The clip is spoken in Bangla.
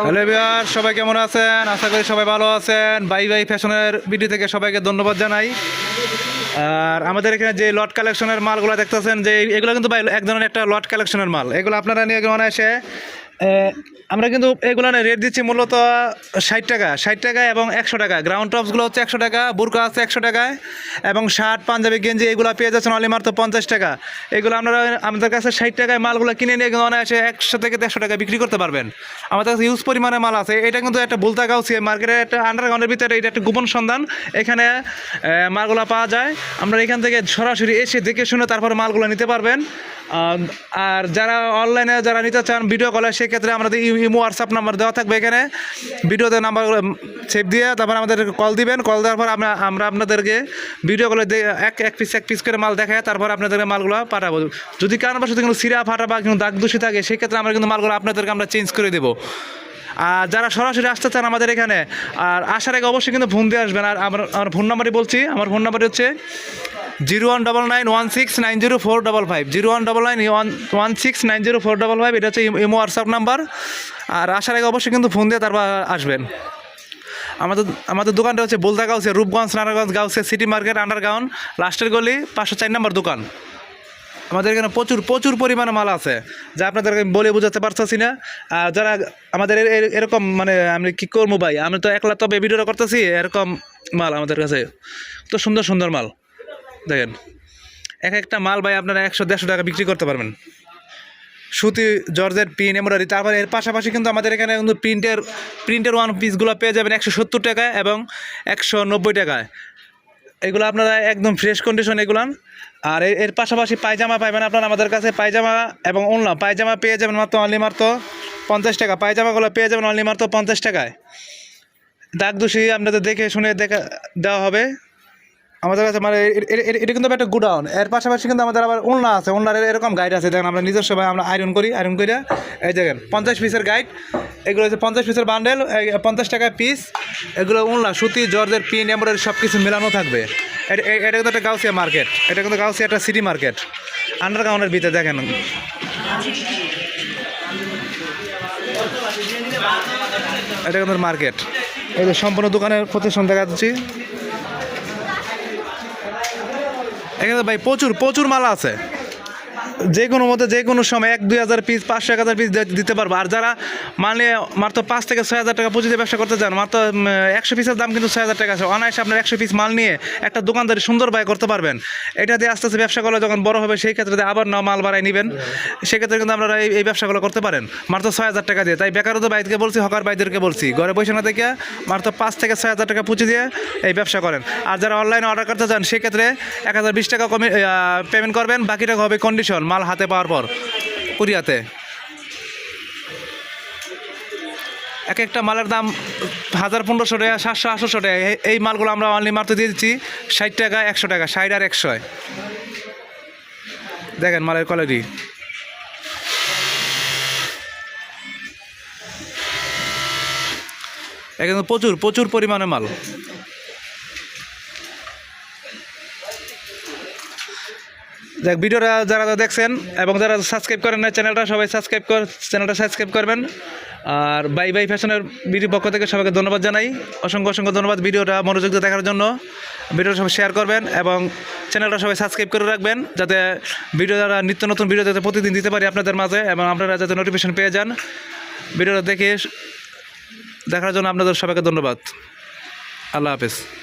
হ্যালো বিহার সবাই কেমন আছেন? আশা করি সবাই ভালো আছেন। বাই বাই ফ্যাশনের ভিডিও থেকে সবাইকে ধন্যবাদ জানাই। আর আমাদের এখানে যে লট কালেকশনের মালগুলো দেখতেছেন, যে এগুলো কিন্তু এক ধরনের একটা লট কালেকশনের মাল। এগুলো আপনারা নিয়ে অনায়াসে আমরা কিন্তু এগুলো রেট দিচ্ছি মূলত ষাট টাকা ষাট টাকা এবং একশো টাকা। গ্রাউন্ড টপসগুলো হচ্ছে একশো টাকা বুরকা আছে একশো টাকায় এবং শার্ট পাঞ্জাবি, গেঞ্জি এগুলো পেয়ে যাচ্ছেন অলি মাত্র পঞ্চাশ টাকা। এগুলো আপনারা আমাদের কাছে ষাট টাকায় মালগুলো কিনে নিয়ে কিন্তু অনায়াসে একশো থেকে দেড়শো টাকা বিক্রি করতে পারবেন। আমাদের কাছে ইউজ পরিমাণে মাল আছে। এটা কিন্তু একটা বুলতা গাউসি মার্কেটের একটা আন্ডারগ্রাউন্ডের ভিতরে এটা একটা গোপন সন্ধান। এখানে মালগুলো পাওয়া যায়। আমরা এখান থেকে সরাসরি এসে দেখে শুনে তারপরে মালগুলো নিতে পারবেন। আর যারা অনলাইনে যারা নিতে চান ভিডিও কলে সেক্ষেত্রে আমাদের ইমো হোয়াটসঅ্যাপ নাম্বার দেওয়া থাকবে এখানে। ভিডিওতে নাম্বার সেভ দিয়ে তারপর আমাদের কল দিবেন। কল দেওয়ার পর আমরা আমরা আপনাদেরকে ভিডিও কলে এক এক পিস এক পিস করে মাল দেখায়, তারপর আপনাদেরকে মালগুলো পাঠাবো। যদি কারণবশত কিন্তু সিরা, ফাটা বা কিন্তু দাগ দূষি থাকে, সেক্ষেত্রে আমরা কিন্তু মালগুলো আপনাদেরকে আমরা চেঞ্জ করে দেবো। আর যারা সরাসরি আসতে চান আমাদের এখানে, আর আসার আগে অবশ্যই কিন্তু ফোন দিয়ে আসবেন। আর আমার আমার ফোন নাম্বারই বলছি, আমার ফোন নাম্বারই হচ্ছে zero one double nine one six nine zero four double five, zero one double nine one one six nine zero four double five, এটা হচ্ছে ইমো হোয়াটসঅ্যাপ নাম্বার। আর আসার আগে অবশ্যই কিন্তু ফোন দিয়ে তারপর আসবেন। আমাদের আমাদের দোকানটা হচ্ছে বোলদা Gausia, Rupganj, Narayanganj, Gausia, city market, underground, লাস্টের গলি, পাঁচশো চার নম্বর দোকান। আমাদের এখানে প্রচুর প্রচুর পরিমাণে মাল আছে, যা আপনাদেরকে বলে বোঝাতে পারতেছি না। আর যারা আমাদের এরকম মানে আমি কি করব ভাই? আমি তো একলা তবে ভিডিওটা করতেছি, এরকম মাল আমাদের কাছে। তো সুন্দর সুন্দর মাল। দেখেন, এক একটা মাল ভাই আপনারা একশো, দেড়শো টাকা বিক্রি করতে পারবেন। সুতি জর্জের পিন এমব্রয়ডারি তারপরে এর পাশাপাশি কিন্তু আমাদের এখানে কিন্তু প্রিন্টের প্রিন্টের ওয়ান পিসগুলো পেয়ে যাবেন একশো সত্তর টাকায় এবং একশো নব্বই টাকায়। এগুলো আপনারা একদম ফ্রেশ কন্ডিশন এগুলান। আর এর- এর পাশাপাশি পায়জামা পাইবেন আপনারা আমাদের কাছে পায়জামা এবং ওনলা পায়জামা পেয়ে যাবেন মাত্র অনলি মাত্র পঞ্চাশ টাকা। পায়জামাগুলো পেয়ে যাবেন অনলি মাত্র পঞ্চাশ টাকায়। দাগ দোষী আপনাদের দেখে শুনে দেখা, দেওয়া হবে। আমাদের কাছে মানে এটা কিন্তু একটা গুডাউন। এর পাশাপাশি কিন্তু আমাদের আবার ওনলা আছে। ওনলার এরকম গাইড আছে। দেখেন, আমরা নিজস্ব ভাবে আমরা আয়রন করি আয়রন করে এই দেখেন, পঞ্চাশ পিসের গাইড এগুলো হচ্ছে পঞ্চাশ পিসের বান্ডেল পঞ্চাশ টাকা পিস এগুলো ওনলা সুতি, জর্জের পিন এমব্রয়ডারি সব কিছু মেলানো থাকবে। এটা কিন্তু একটা গাউসিয়া মার্কেট এটা কিন্তু গাউসিয়া একটা সিটি মার্কেট আন্ডারগ্রাউন্ডের ভিতরে দেখেন। এটা কিন্তু মার্কেট এই সম্পূর্ণ দোকানের প্রতিষ্ঠান দেখা যাচ্ছি এখানে ভাই প্রচুর প্রচুর মালা আছে। যে কোনো মধ্যে যে কোনো সময় এক, দুই হাজার পিস পাঁচশো এক হাজার পিস দিতে পারব। আর যারা মানে মাত্র পাঁচ থেকে ছয় হাজার টাকা পুঁজিতে ব্যবসা করতে চান, মাত্র একশো পিসের দাম কিন্তু ছয় হাজার টাকা আছে। অনায়াসে আপনার একশো পিস মাল নিয়ে একটা দোকানদারি সুন্দর ব্যয় করতে পারবেন। এটা দিয়ে আস্তে আস্তে ব্যবসা করলে যখন বড় হবে, সেই ক্ষেত্রে আবার না মাল বাড়াই নেবেন। সেক্ষেত্রে কিন্তু আপনারা এই ব্যবসাগুলো করতে পারেন। মাত্র ছয় হাজার টাকা দিয়ে। তাই বেকারত্ব বাইদকে বলছি, হকার বাইদেরকে বলছি, ঘরে বসে না থেকে মাত্র পাঁচ থেকে ছয় হাজার টাকা পুঁজি দিয়ে এই ব্যবসা করেন। আর যারা অনলাইনে অর্ডার করতে চান সেক্ষেত্রে এক হাজার বিশ টাকা কমে পেমেন্ট করবেন। বাকি টাকা হবে কন্ডিশন মাল হাতে পাওয়ার পর কুরিয়াতে। এক একটা মালের দাম হাজার পনেরোশো টাকা, সাতশো, আটশোশো টাকা। এই- মালগুলো আমরা অনলি মাত্র দিয়ে দিচ্ছি ষাট টাকা, একশো টাকা, ষাট আর একশোয় দেখেন মালের কোয়ালিটি এখানে প্রচুর প্রচুর পরিমাণে মাল। দেখ ভিডিওটা যারা যারা দেখছেন এবং যারা সাবস্ক্রাইব করেন না চ্যানেলটা সবাই সাবস্ক্রাইব কর চ্যানেলটা সাবস্ক্রাইব করবেন। আর বাই বাই ফ্যাশনের ভিডিও পক্ষ থেকে সবাইকে ধন্যবাদ জানাই। অসংখ্য অসংখ্য ধন্যবাদ ভিডিওটা মনোযোগ দিয়ে দেখার জন্য। ভিডিওটা সবাই শেয়ার করবেন এবং চ্যানেলটা সবাই সাবস্ক্রাইব করে রাখবেন, যাতে ভিডিও যারা নিত্য নতুন ভিডিও যাতে প্রতিদিন দিতে পারি আপনাদের মাঝে এবং আপনারা যাতে নোটিফিকেশন পেয়ে যান। ভিডিওটা দেখে দেখার জন্য আপনাদের সবাইকে ধন্যবাদ। আল্লাহ হাফেজ।